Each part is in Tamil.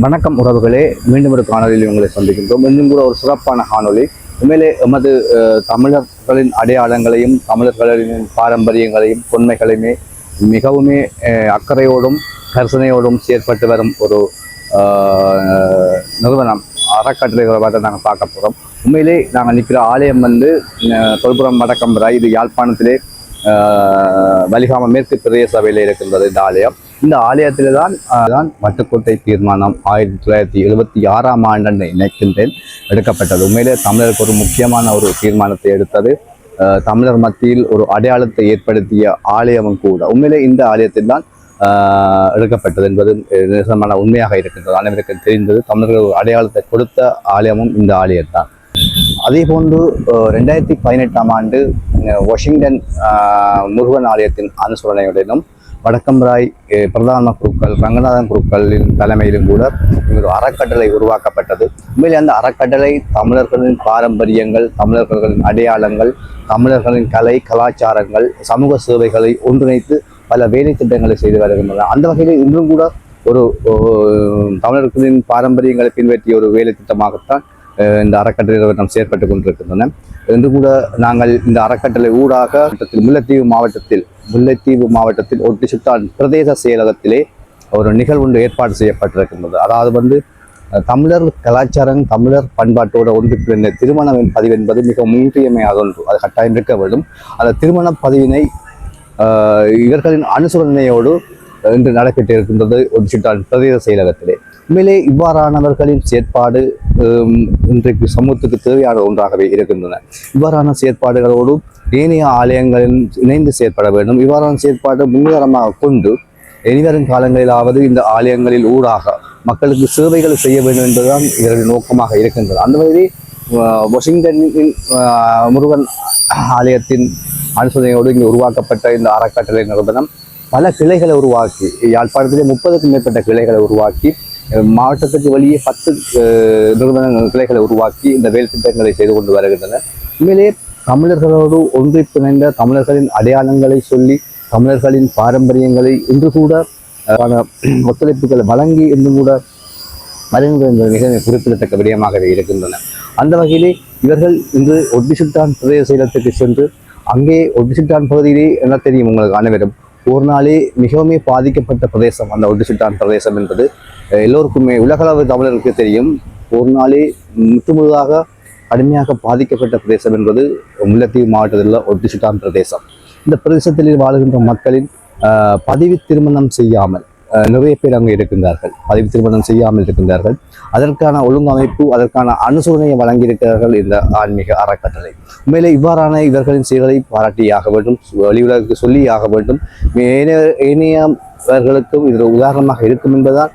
வணக்கம் உறவுகளே மீண்டும் ஒரு காணொலியில் உங்களை சந்திக்கின்றோம். இன்னும் கூட ஒரு சிறப்பான காணொளி. உண்மையிலே எமது தமிழர்களின் அடையாளங்களையும் தமிழர்களின் பாரம்பரியங்களையும் தொன்மைகளையுமே மிகவுமே அக்கறையோடும் கர்சனையோடும் செயற்பட்டு வரும் ஒரு நிறுவனம். அறக்கட்டளைகளை நாங்கள் பார்க்க போகிறோம் உண்மையிலே நாங்கள் நிற்கிற ஆலயம் வந்து தொல்புறம் தொல்புரம் வடக்கம்பராய் இது யாழ்ப்பாணத்திலே வலிகாம மேற்கு பிரதேச சபையில் இருக்கின்றது இந்த ஆலயம். இந்த ஆலயத்தில் தான் தான் வட்டுக்கோட்டை தீர்மானம் ஆயிரத்தி தொள்ளாயிரத்தி எழுபத்தி ஆறாம் ஆண்டு நினைக்கின்றேன் எடுக்கப்பட்டது. உண்மையிலே தமிழருக்கு ஒரு முக்கியமான ஒரு தீர்மானத்தை எடுத்தது. தமிழர் மத்தியில் ஒரு அடையாளத்தை ஏற்படுத்திய ஆலயமும் கூட. உண்மையிலே இந்த ஆலயத்தில் தான் எடுக்கப்பட்டது என்பது நிசமான உண்மையாக இருக்கின்றது. அனைவருக்கும் தெரிந்தது. தமிழர்கள் ஒரு அடையாளத்தை கொடுத்த ஆலயமும் இந்த ஆலயம்தான். அதே போன்று ரெண்டாயிரத்தி பதினெட்டாம் ஆண்டு வாஷிங்டன் முருகன் ஆலயத்தின் அனுசரணையுடனும் வடக்கம்ராய் பிரதான குருக்கள் ரங்கநாதன் குருக்களின் தலைமையிலும் கூட ஒரு அறக்கட்டளை உருவாக்கப்பட்டது. உண்மையிலே அந்த அறக்கட்டளை தமிழர்களின் பாரம்பரியங்கள் தமிழர்களின் அடையாளங்கள் தமிழர்களின் கலை கலாச்சாரங்கள் சமூக சேவைகளை ஒன்றிணைத்து பல வேலை திட்டங்களை செய்து வருகின்றன. அந்த வகையில் இன்றும் கூட ஒரு தமிழர்களின் பாரம்பரியங்களை பின்பற்றிய ஒரு வேலை திட்டமாகத்தான் இந்த அறக்கட்டளை நாம் செயற்பட்டு கொண்டிருக்கின்றன. என்று கூட நாங்கள் இந்த அறக்கட்டளை ஊடாக முல்லைத்தீவு மாவட்டத்தில் முல்லைத்தீவு மாவட்டத்தில் ஒட்டி சுட்டான் பிரதேச செயலகத்திலே ஒரு நிகழ்வு ஏற்பாடு செய்யப்பட்டிருக்கின்றது. அதாவது வந்து தமிழர் கலாச்சாரம் தமிழர் பண்பாட்டோடு ஒன்று இந்த திருமண பதிவு என்பது மிக இன்றியமையாத ஒன்று. அது கட்டாயம் இருக்க வேண்டும். அந்த திருமண பதிவினை இவர்களின் அனுசரணையோடு இன்று நடைபெற்றிருக்கின்றது ஒரு சிட்டான் பிரதேச செயலகத்திலே. உண்மையிலே இவ்வாறானவர்களின் செயற்பாடு இன்றைக்கு சமூகத்துக்கு தேவையான ஒன்றாகவே இருக்கின்றன. இவ்வாறான செயற்பாடுகளோடு ஏனைய ஆலயங்களில் இணைந்து செயற்பட வேண்டும். இவ்வாறான செயற்பாடு முன்னுதாரணமாக கொண்டு இனிவரும் காலங்களிலாவது இந்த ஆலயங்களில் ஊடாக மக்களுக்கு சேவைகளை செய்ய வேண்டும் என்பதுதான் இதனுடைய நோக்கமாக இருக்கின்றது. அந்த மாதிரி வாஷிங்டனின் முருகன் ஆலயத்தின் அனுசரணையோடு இங்கு உருவாக்கப்பட்ட இந்த அறக்கட்டளை நிறுவனம் பல கிளைகளை உருவாக்கி யாழ்ப்பாணத்திலே முப்பதுக்கும் மேற்பட்ட கிளைகளை உருவாக்கி மாவட்டத்துக்கு வெளியே பத்து நிறுவனங்கள் கிளைகளை உருவாக்கி இந்த வேலை திட்டங்களை செய்து கொண்டு வருகின்றன. உண்மையிலே தமிழர்களோடு ஒன்றி பிணைந்த தமிழர்களின் அடையாளங்களை சொல்லி தமிழர்களின் பாரம்பரியங்களை இன்று கூட ஒத்துழைப்புகளை வழங்கி இன்று கூட வருகின்ற மிக குறிப்பிடத்தக்க விடயமாகவே இருக்கின்றன. அந்த வகையிலே இவர்கள் இன்று ஒட்டிசுட்டான் பிரதேச இடத்துக்கு சென்று அங்கே ஒட்டிசுட்டான் பகுதியிலே என்ன தெரியும் உங்களுக்கு அனைவரும் ஒரு நாளே மிகவும் பாதிக்கப்பட்ட பிரதேசம் அந்த ஒட்டிசுட்டான் பிரதேசம் என்பது எல்லோருக்குமே உலகளவு தமிழருக்கு தெரியும். ஒரு நாளே முற்றுமுழுதாக கடுமையாக பாதிக்கப்பட்ட பிரதேசம் என்பது முல்லைத்தீவு மாவட்டத்தில் உள்ள ஒட்டிசுட்டான் பிரதேசம். இந்த பிரதேசத்தில் வாழ்கின்ற மக்களின் பதிவு திருமணம் செய்யாமல் நிறைய பேர் அங்கே இருக்கின்றார்கள். பதிவு திருமணம் செய்யாமல் இருக்கின்றார்கள். அதற்கான ஒழுங்கமைப்பு அதற்கான அனுசரணையை வழங்கியிருக்கிறார்கள் இந்த ஆன்மீக அறக்கட்டளை. உண்மையிலே இவ்வாறான இவர்களின் செயல்களை பாராட்டியாக வேண்டும் வெளியுலகுக்கு சொல்லியாக வேண்டும். ஏனைய ஏனையவர்களுக்கும் இது உதாரணமாக இருக்கும் என்பதுதான்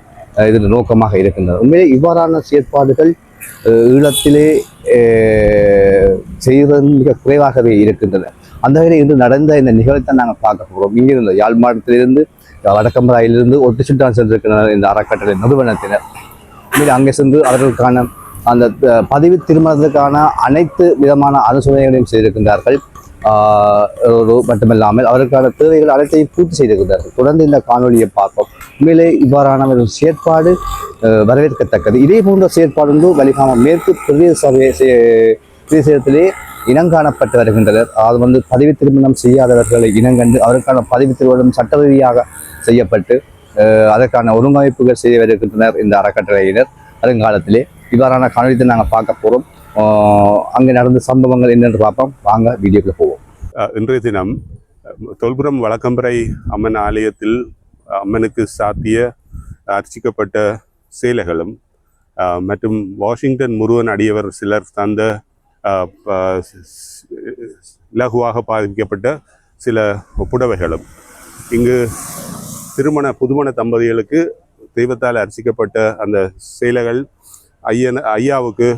இதில் இதன் நோக்கமாக இருக்கின்றது. உண்மையிலே இவ்வாறான செயற்பாடுகள் ஈழத்திலே செய்வது மிக குறைவாகவே இருக்கின்றன. அந்த வகையில் இன்று நடந்த இந்த நிகழ்வை தான் நாங்கள் பார்க்க போகிறோம் இங்கிருந்து யாழ் மாவட்டத்திலிருந்து வடக்கம்பராயிலிருந்து ஒட்டுச்சுட்டான் சென்றிருக்கின்றனர் இந்த அறக்கட்டளை நிறுவனத்தினர். உண்மையிலே அங்கே சென்று அவர்களுக்கான அந்த பதிவு திருமணத்துக்கான அனைத்து விதமான அனுசரணைகளையும் செய்திருக்கின்றார்கள். ஒரு மட்டுமில்லாமல் அவருக்கான தேவைகள் அனைத்தையும் பூர்த்தி செய்திருக்கிறார்கள் தொடர்ந்து இந்த காணொலியை பார்ப்போம். உண்மையிலே இவ்வாறான ஒரு செயற்பாடு வரவேற்கத்தக்கது. இதே போன்ற செயற்பாடு வந்து வலிகாம மேற்கு பிரதேச சபை பிரதேசத்திலே இனங்காணப்பட்டு வருகின்றனர். அது வந்து பதிவு திருமணம் செய்யாதவர்களை இனங்கண்டு அவருக்கான பதிவு திருமணம் சட்ட ரீதியாக செய்யப்பட்டு அதற்கான ஒருங்கமைப்புகள் செய்ய வருகின்றனர் இந்த அறக்கட்டளையினர் வருங்காலத்திலே. இவ்வாறான காணொலித்தை நாங்கள் பார்க்க போகிறோம் அங்கே நடந்த சம்பவங்கள் என்னென்று பார்ப்போம். வாங்க வீடியோக்குள்ள போவோம். இன்றைய தினம் தொல்புரம் வழக்கம்பரை அம்மன் ஆலயத்தில் அம்மனுக்கு சாத்திய அர்ச்சிக்கப்பட்ட சேலைகளும் மற்றும் வாஷிங்டன் முருகன் அடியவர் சிலர் தந்த இலகுவாக பாதிக்கப்பட்ட சில புடவைகளும் இங்கு திருமண புதுமண தம்பதிகளுக்கு தெய்வத்தால் அர்ச்சிக்கப்பட்ட அந்த சேலைகள் ஐயன் ஐயாவுக்கு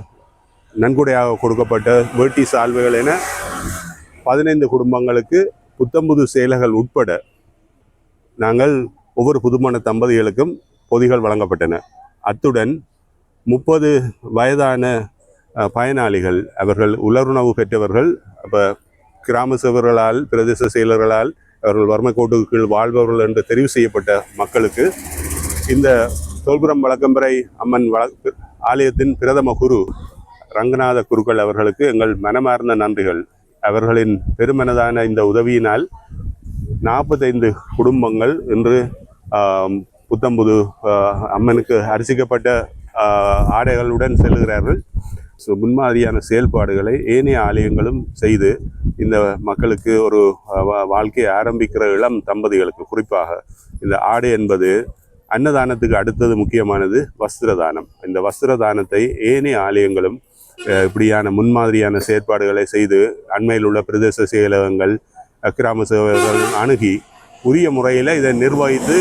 நன்கொடையாக கொடுக்கப்பட்ட வேட்டி சால்வைகள் என பதினைந்து குடும்பங்களுக்கு புத்தம்புது சேலைகள் உட்பட நாங்கள் ஒவ்வொரு புதுமண தம்பதிகளுக்கும் பொதிகள் வழங்கப்பட்டன. அத்துடன் முப்பது வயதான பயனாளிகள் அவர்கள் உலருணவு பெற்றவர்கள் அப்போ கிராம சேவர்களால் பிரதேச செயலர்களால் அவர்கள் வறுமை கோட்டுக்கு கீழ் வாழ்பவர்கள் என்று தெரிவு செய்யப்பட்ட மக்களுக்கு இந்த தோல்புரம் வழக்கம்பரை அம்மன் வழக்கு ஆலயத்தின் பிரதம குரு ரங்கநாத குருக்கள் அவர்களுக்கு எங்கள் மனமார்ந்த நன்றிகள். அவர்களின் பெருமனதான இந்த உதவியினால் நாற்பத்தைந்து குடும்பங்கள் இன்று புத்தம்புது அம்மனுக்கு அரிசிக்கப்பட்ட ஆடைகளுடன் செல்கிறார்கள் ஸோ முன்மாதிரியான செயல்பாடுகளை ஏனைய ஆலயங்களும் செய்து இந்த மக்களுக்கு ஒரு வா- வாழ்க்கையை ஆரம்பிக்கிற இளம் தம்பதிகளுக்கு குறிப்பாக இந்த ஆடை என்பது அன்னதானத்துக்கு அடுத்தது முக்கியமானது வஸ்திரதானம். இந்த வஸ்திரதானத்தை ஏனைய ஆலயங்களும் இப்படியான முன்மாதிரியான செயற்பாடுகளை செய்து அண்மையில் உள்ள பிரதேச செயலகங்கள் அக்கிராம சேவகர்கள் அணுகி உரிய முறையில் இதை நிர்வகித்து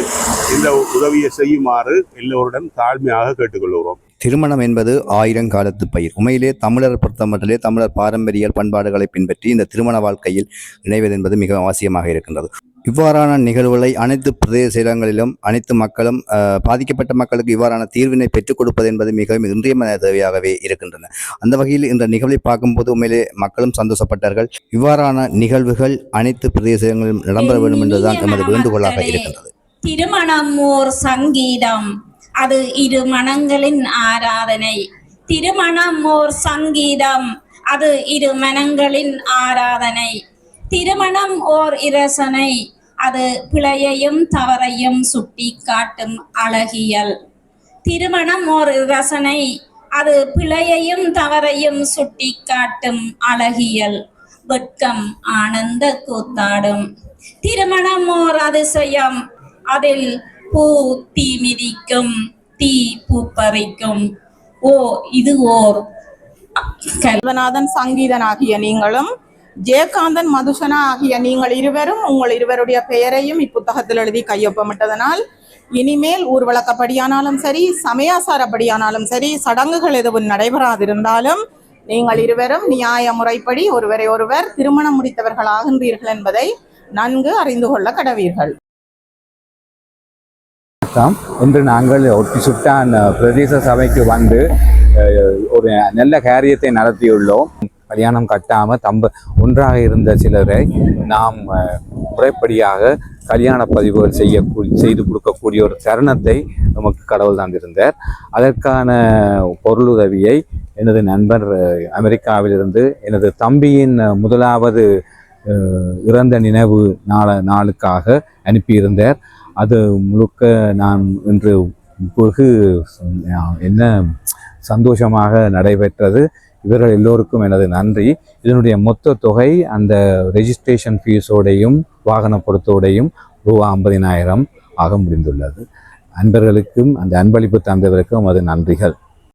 இந்த உதவியை செய்யுமாறு எல்லோருடன் தாழ்மையாக கேட்டுக்கொள்கிறோம். திருமணம் என்பது ஆயிரங்காலத்து பயிர். உண்மையிலே தமிழர் பொறுத்தமட்டிலே தமிழர் பாரம்பரிய பண்பாடுகளை பின்பற்றி இந்த திருமண வாழ்க்கையில் இணைவது என்பது மிக அவசியமாக இருக்கின்றது. இவ்வாறான நிகழ்வுகளை அனைத்து பிரதேச இடங்களிலும் அனைத்து மக்களும் பாதிக்கப்பட்ட மக்களுக்கு இவ்வாறான தீர்வினை பெற்றுக் கொடுப்பது என்பது மிகவும் இன்றியமைய தேவையாகவே இருக்கின்றன. அந்த வகையில் இந்த நிகழ்வை பார்க்கும்போது உண்மையிலே மக்களும் சந்தோஷப்பட்டார்கள். இவ்வாறான நிகழ்வுகள் அனைத்து பிரதேசங்களிலும் இடம்பெற வேண்டும் என்பதுதான் எமது வேண்டுகோளாக இருக்கின்றது. திருமணம் ஓர் சங்கீதம். அது இரு மனங்களின் ஆராதனை. திருமணம் ஓர் சங்கீதம் அது இரு மனங்களின் ஆராதனை. திருமணம் ஓர் இரசனை அது பிழையையும் தவறையும் சுட்டி காட்டும் அழகியல். திருமணம் ஓர் இரசனை அது பிழையையும் தவறையும் சுட்டி காட்டும் அழகியல். வெட்கம் ஆனந்த கூத்தாடும். திருமணம் ஓர் அதிசயம் அதில் பூ தீ மிதிக்கும் தீ பூப்பறிக்கும் ஓ இது ஓர் கல்வநாதன் சங்கீதன் ஆகிய நீங்களும் ஜெயகாந்தன் மதுசனா ஆகிய நீங்கள் இருவரும் உங்கள் இருவருடைய பெயரையும் இப்புத்தகத்தில் எழுதி கையொப்பமிட்டதனால் இனிமேல் ஊர்வலக்கப்படியானாலும் சரி சமயாசாரப்படியானாலும் சரி சடங்குகள் எதுவும் நடைபெறாதிருந்தாலும் நீங்கள் இருவரும் நியாய முறைப்படி ஒருவரை ஒருவர் திருமணம் முடித்தவர்கள் ஆகின்றீர்கள் என்பதை நன்கு அறிந்து கொள்ள கடவீர்கள். வணக்கம் இன்று நாங்கள் ஒட்டி சுட்டான் பிரதேச சபைக்கு வந்து ஒரு நல்ல காரியத்தை நடத்தியுள்ளோம் கல்யாணம் கட்டாமல் தம்ப ஒன்றாக இருந்த சிலரை நாம் முறைப்படியாக கல்யாண பதிவுகள் செய்ய செய்து கொடுக்கக்கூடிய ஒரு தருணத்தை நமக்கு கடவுள் தந்திருந்தார் அதற்கான பொருளுதவியை எனது நண்பர் அமெரிக்காவிலிருந்து எனது தம்பியின் முதலாவது இறந்த நினைவு நாள நாளுக்காக அனுப்பியிருந்தார் அது முழுக்க நான் இன்று வெகு என்ன சந்தோஷமாக நடைபெற்றது. இவர்கள் எல்லோருக்கும் எனது நன்றி. இதனுடைய மொத்த தொகை அந்த ரெஜிஸ்ட்ரேஷன் ஃபீஸோடையும் வாகன பொருத்தோடையும் ரூபா ஐம்பதினாயிரம் ஆக முடிந்துள்ளது. அன்பர்களுக்கும் அந்த அன்பளிப்பு தந்தவருக்கும் அது நன்றிகள்.